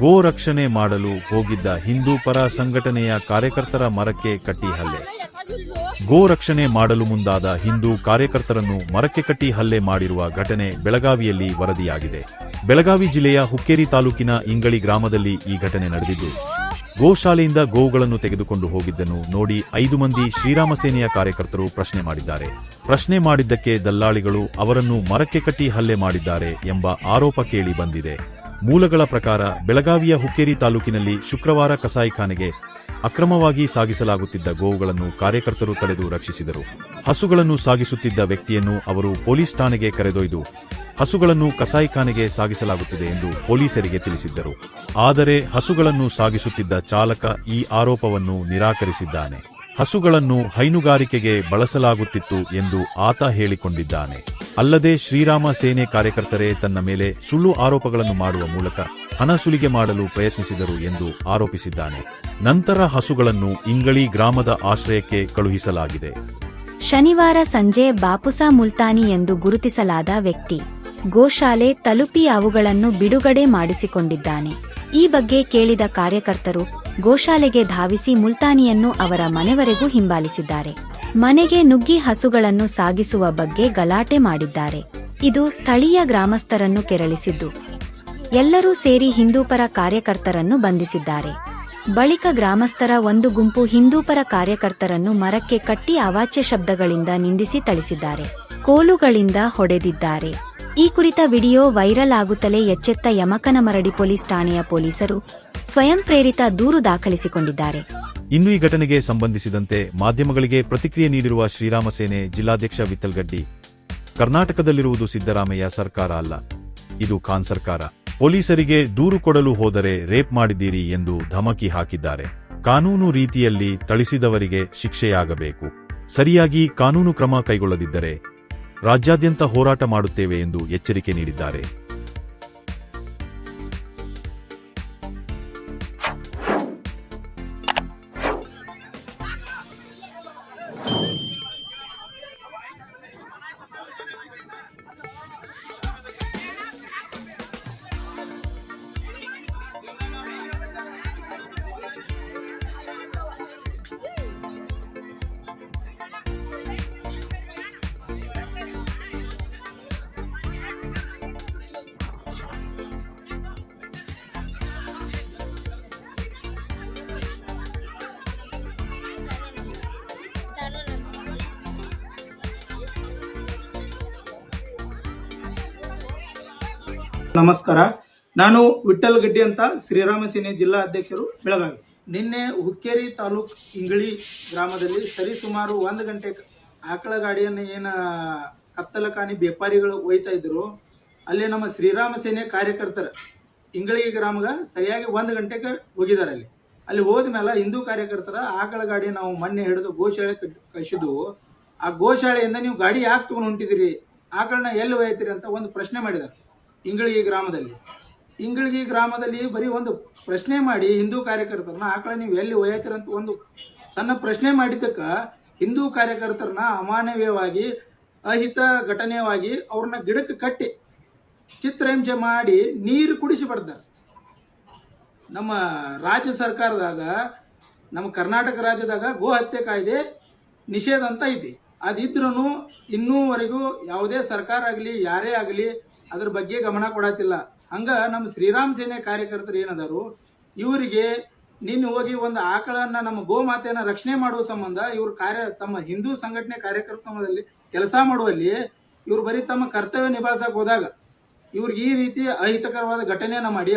ಗೋ ರಕ್ಷಣೆ ಮಾಡಲು ಹೋಗಿದ್ದ ಹಿಂದೂ ಪರ ಸಂಘಟನೆಯ ಕಾರ್ಯಕರ್ತರ ಮರಕ್ಕೆ ಕಟ್ಟಿ ಹಲ್ಲೆ. ಗೋ ರಕ್ಷಣೆ ಮಾಡಲು ಮುಂದಾದ ಹಿಂದೂ ಕಾರ್ಯಕರ್ತರನ್ನು ಮರಕ್ಕೆ ಕಟ್ಟಿ ಹಲ್ಲೆ ಮಾಡಿರುವ ಘಟನೆ ಬೆಳಗಾವಿಯಲ್ಲಿ ವರದಿಯಾಗಿದೆ. ಬೆಳಗಾವಿ ಜಿಲ್ಲೆಯ ಹುಕ್ಕೇರಿ ತಾಲೂಕಿನ ಇಂಗಳಿ ಗ್ರಾಮದಲ್ಲಿ ಈ ಘಟನೆ ನಡೆದಿದ್ದು, ಗೋಶಾಲೆಯಿಂದ ಗೋವುಗಳನ್ನು ತೆಗೆದುಕೊಂಡು ಹೋಗಿದ್ದನ್ನು ನೋಡಿ ಐದು ಮಂದಿ ಶ್ರೀರಾಮ ಸೇನೆಯ ಕಾರ್ಯಕರ್ತರು ಪ್ರಶ್ನೆ ಮಾಡಿದ್ದಾರೆ. ಪ್ರಶ್ನೆ ಮಾಡಿದ್ದಕ್ಕೆ ದಲ್ಲಾಳಿಗಳು ಅವರನ್ನು ಮರಕ್ಕೆ ಕಟ್ಟಿ ಹಲ್ಲೆ ಮಾಡಿದ್ದಾರೆ ಎಂಬ ಆರೋಪ ಕೇಳಿ ಬಂದಿದೆ. ಮೂಲಗಳ ಪ್ರಕಾರ ಬೆಳಗಾವಿಯ ಹುಕ್ಕೇರಿ ತಾಲೂಕಿನಲ್ಲಿ ಶುಕ್ರವಾರ ಕಸಾಯಿಖಾನೆಗೆ ಅಕ್ರಮವಾಗಿ ಸಾಗಿಸಲಾಗುತ್ತಿದ್ದ ಗೋವುಗಳನ್ನು ಕಾರ್ಯಕರ್ತರು ತಡೆದು ರಕ್ಷಿಸಿದರು. ಹಸುಗಳನ್ನು ಸಾಗಿಸುತ್ತಿದ್ದ ವ್ಯಕ್ತಿಯನ್ನು ಅವರು ಪೊಲೀಸ್ ಠಾಣೆಗೆ ಕರೆದೊಯ್ದು ಹಸುಗಳನ್ನು ಕಸಾಯಿಖಾನೆಗೆ ಸಾಗಿಸಲಾಗುತ್ತಿದೆ ಎಂದು ಪೊಲೀಸರಿಗೆ ತಿಳಿಸಿದ್ದರು. ಆದರೆ ಹಸುಗಳನ್ನು ಸಾಗಿಸುತ್ತಿದ್ದ ಚಾಲಕ ಈ ಆರೋಪವನ್ನು ನಿರಾಕರಿಸಿದ್ದಾನೆ. ಹಸುಗಳನ್ನು ಹೈನುಗಾರಿಕೆಗೆ ಬಳಸಲಾಗುತ್ತಿತ್ತು ಎಂದು ಆತ ಹೇಳಿಕೊಂಡಿದ್ದಾನೆ. ಅಲ್ಲದೆ ಶ್ರೀರಾಮ ಸೇನೆ ಕಾರ್ಯಕರ್ತರೇ ತನ್ನ ಮೇಲೆ ಸುಳ್ಳು ಆರೋಪಗಳನ್ನು ಮಾಡುವ ಮೂಲಕ ಹಣ ಸುಲಿಗೆ ಮಾಡಲು ಪ್ರಯತ್ನಿಸಿದರು ಎಂದು ಆರೋಪಿಸಿದ್ದಾನೆ. ನಂತರ ಹಸುಗಳನ್ನು ಇಂಗಳಿ ಗ್ರಾಮದ ಆಶ್ರಯಕ್ಕೆ ಕಳುಹಿಸಲಾಗಿದೆ. ಶನಿವಾರ ಸಂಜೆ ಬಾಪುಸಾ ಮುಲ್ತಾನಿ ಎಂದು ಗುರುತಿಸಲಾದ ವ್ಯಕ್ತಿ ಗೋಶಾಲೆ ತಲುಪಿ ಅವುಗಳನ್ನು ಬಿಡುಗಡೆ ಮಾಡಿಸಿಕೊಂಡಿದ್ದಾನೆ. ಈ ಬಗ್ಗೆ ಕೇಳಿದ ಕಾರ್ಯಕರ್ತರು ಗೋಶಾಲೆಗೆ ಧಾವಿಸಿ ಮುಲ್ತಾನಿಯನ್ನು ಅವರ ಮನೆವರೆಗೂ ಹಿಂಬಾಲಿಸಿದ್ದಾರೆ. ಮನೆಗೆ ನುಗ್ಗಿ ಹಸುಗಳನ್ನು ಸಾಗಿಸುವ ಬಗ್ಗೆ ಗಲಾಟೆ ಮಾಡಿದ್ದಾರೆ. ಇದು ಸ್ಥಳೀಯ ಗ್ರಾಮಸ್ಥರನ್ನು ಕೆರಳಿಸಿದ್ದು. ಎಲ್ಲರೂ ಸೇರಿ ಹಿಂದೂಪರ ಕಾರ್ಯಕರ್ತರನ್ನು ಬಂಧಿಸಿದ್ದಾರೆ. ಬಳಿಕ ಗ್ರಾಮಸ್ಥರ ಒಂದು ಗುಂಪು ಹಿಂದೂಪರ ಕಾರ್ಯಕರ್ತರನ್ನು ಮರಕ್ಕೆ ಕಟ್ಟಿ ಅವಾಚ್ಯ ಶಬ್ದಗಳಿಂದ ನಿಂದಿಸಿ ಥಳಿಸಿದ್ದಾರೆ. ಕೋಲುಗಳಿಂದ ಹೊಡೆದಿದ್ದಾರೆ. ಈ ಕುರಿತ ವಿಡಿಯೋ ವೈರಲ್ ಆಗುತ್ತಲೇ ಎಚ್ಚೆತ್ತ ಯಮಕನಮರಡಿ ಪೊಲೀಸ್ ಠಾಣೆಯ ಪೊಲೀಸರು ಸ್ವಯಂ ಪ್ರೇರಿತ ದೂರು ದಾಖಲಿಸಿಕೊಂಡಿದ್ದಾರೆ. ಇನ್ನು ಈ ಘಟನೆಗೆ ಸಂಬಂಧಿಸಿದಂತೆ ಮಾಧ್ಯಮಗಳಿಗೆ ಪ್ರತಿಕ್ರಿಯೆ ನೀಡಿರುವ ಶ್ರೀರಾಮ ಸೇನೆ ಜಿಲ್ಲಾಧ್ಯಕ್ಷ ವಿತ್ತಲ್ಗಡ್ಡಿ ಕರ್ನಾಟಕದಲ್ಲಿರುವುದು ಸಿದ್ದರಾಮಯ್ಯ ಸರ್ಕಾರ ಅಲ್ಲ, ಇದು ಖಾನ್ ಸರ್ಕಾರ. ಪೊಲೀಸರಿಗೆ ದೂರು ಕೊಡಲು ಹೋದರೆ ರೇಪ್ ಮಾಡಿದ್ದೀರಿ ಎಂದು ಧಮಕಿ ಹಾಕಿದ್ದಾರೆ. ಕಾನೂನು ರೀತಿಯಲ್ಲಿ ಥಳಿಸಿದವರಿಗೆ ಶಿಕ್ಷೆಯಾಗಬೇಕು. ಸರಿಯಾಗಿ ಕಾನೂನು ಕ್ರಮ ಕೈಗೊಳ್ಳದಿದ್ದರೆ ರಾಜ್ಯಾದ್ಯಂತ ಹೋರಾಟ ಮಾಡುತ್ತೇವೆ ಎಂದು ಎಚ್ಚರಿಕೆ ನೀಡಿದ್ದಾರೆ. ನಮಸ್ಕಾರ. ನಾನು ವಿಠಲ್ ಗಡ್ಡಿ ಅಂತ ಶ್ರೀರಾಮ ಸೇನೆ ಜಿಲ್ಲಾ ಅಧ್ಯಕ್ಷರು ಬೆಳಗಾವಿ. ನಿನ್ನೆ ಹುಕ್ಕೇರಿ ತಾಲೂಕ್ ಇಂಗಳಿ ಗ್ರಾಮದಲ್ಲಿ ಸರಿಸುಮಾರು ಒಂದು ಗಂಟೆ ಆಕಳ ಗಾಡಿಯನ್ನು ಏನ ಕತ್ತಲಕಾನಿ ವ್ಯಾಪಾರಿಗಳು ಒಯ್ತಾ ಇದ್ರು. ಅಲ್ಲಿ ನಮ್ಮ ಶ್ರೀರಾಮ ಸೇನೆ ಕಾರ್ಯಕರ್ತರ ಇಂಗಳಿ ಗ್ರಾಮಗ ಸರಿಯಾಗಿ ಒಂದು ಗಂಟೆಗೆ ಹೋಗಿದ್ದಾರೆ ಅಲ್ಲಿ. ಅಲ್ಲಿ ಹೋದ್ಮೇಲೆ ಹಿಂದೂ ಕಾರ್ಯಕರ್ತರ ಆಕಳ ಗಾಡಿ ನಾವು ಮೊನ್ನೆ ಹಿಡಿದು ಗೋಶಾಲೆ ಕಳಿಸಿದ್ವು. ಆ ಗೋಶಾಲೆಯಿಂದ ನೀವು ಗಾಡಿ ಯಾಕೆ ತಗೊಂಡು ಹೊಂಟಿದಿರಿ? ಆಕಳನ್ನ ಎಲ್ಲಿ ಒಯ್ತೀರಿ ಅಂತ ಒಂದು ಪ್ರಶ್ನೆ ಮಾಡಿದ್ದಾರೆ. ಇಂಗಳಗಿ ಗ್ರಾಮದಲ್ಲಿ. ಇಂಗಳಿಗೆ ಗ್ರಾಮದಲ್ಲಿ ಬರೀ ಒಂದು ಪ್ರಶ್ನೆ ಮಾಡಿ ಹಿಂದೂ ಕಾರ್ಯಕರ್ತರನ್ನ ಆಕಳ ನೀವು ಎಲ್ಲಿ ಒಯ್ಯತ್ತೀರ ಅಂತ ಒಂದು ಸಣ್ಣ ಪ್ರಶ್ನೆ ಮಾಡಿದ್ದಕ್ಕ ಹಿಂದೂ ಕಾರ್ಯಕರ್ತರನ್ನ ಅಮಾನವೀಯವಾಗಿ, ಅಹಿತ ಘಟನೆಯವಾಗಿ ಅವ್ರನ್ನ ಗಿಡಕ್ಕೆ ಕಟ್ಟಿ ಚಿತ್ರಹಿಂಸೆ ಮಾಡಿ ನೀರು ಕುಡಿಸಿ ಬರ್ತಾರೆ. ನಮ್ಮ ರಾಜ್ಯ ಸರ್ಕಾರದಾಗ, ನಮ್ಮ ಕರ್ನಾಟಕ ರಾಜ್ಯದಾಗ ಗೋ ಹತ್ಯೆ ಕಾಯ್ದೆ ನಿಷೇಧ ಅಂತ ಐತಿ. ಅದಿದ್ರೂ ಇನ್ನೂವರೆಗೂ ಯಾವುದೇ ಸರ್ಕಾರ ಆಗಲಿ, ಯಾರೇ ಆಗಲಿ ಅದ್ರ ಬಗ್ಗೆ ಗಮನ ಕೊಡತ್ತಿಲ್ಲ ಹಂಗ ನಮ್ಮ ಶ್ರೀರಾಮ್ ಸೇನೆ ಕಾರ್ಯಕರ್ತರು ಏನದಾರು, ಇವರಿಗೆ ನೀನು ಹೋಗಿ ಒಂದು ಆಕಳನ್ನ ನಮ್ಮ ಗೋಮಾತೆಯನ್ನ ರಕ್ಷಣೆ ಮಾಡುವ ಸಂಬಂಧ ಇವ್ರ ಕಾರ್ಯ, ತಮ್ಮ ಹಿಂದೂ ಸಂಘಟನೆ ಕಾರ್ಯಕ್ರಮದಲ್ಲಿ ಕೆಲಸ ಮಾಡುವಲ್ಲಿ ಇವ್ರು ಬರೀ ತಮ್ಮ ಕರ್ತವ್ಯ ನಿಭಾಯಿಸಕ್ ಹೋದಾಗ ಇವ್ರಿಗೆ ಈ ರೀತಿ ಅಹಿತಕರವಾದ ಘಟನೆಯನ್ನ ಮಾಡಿ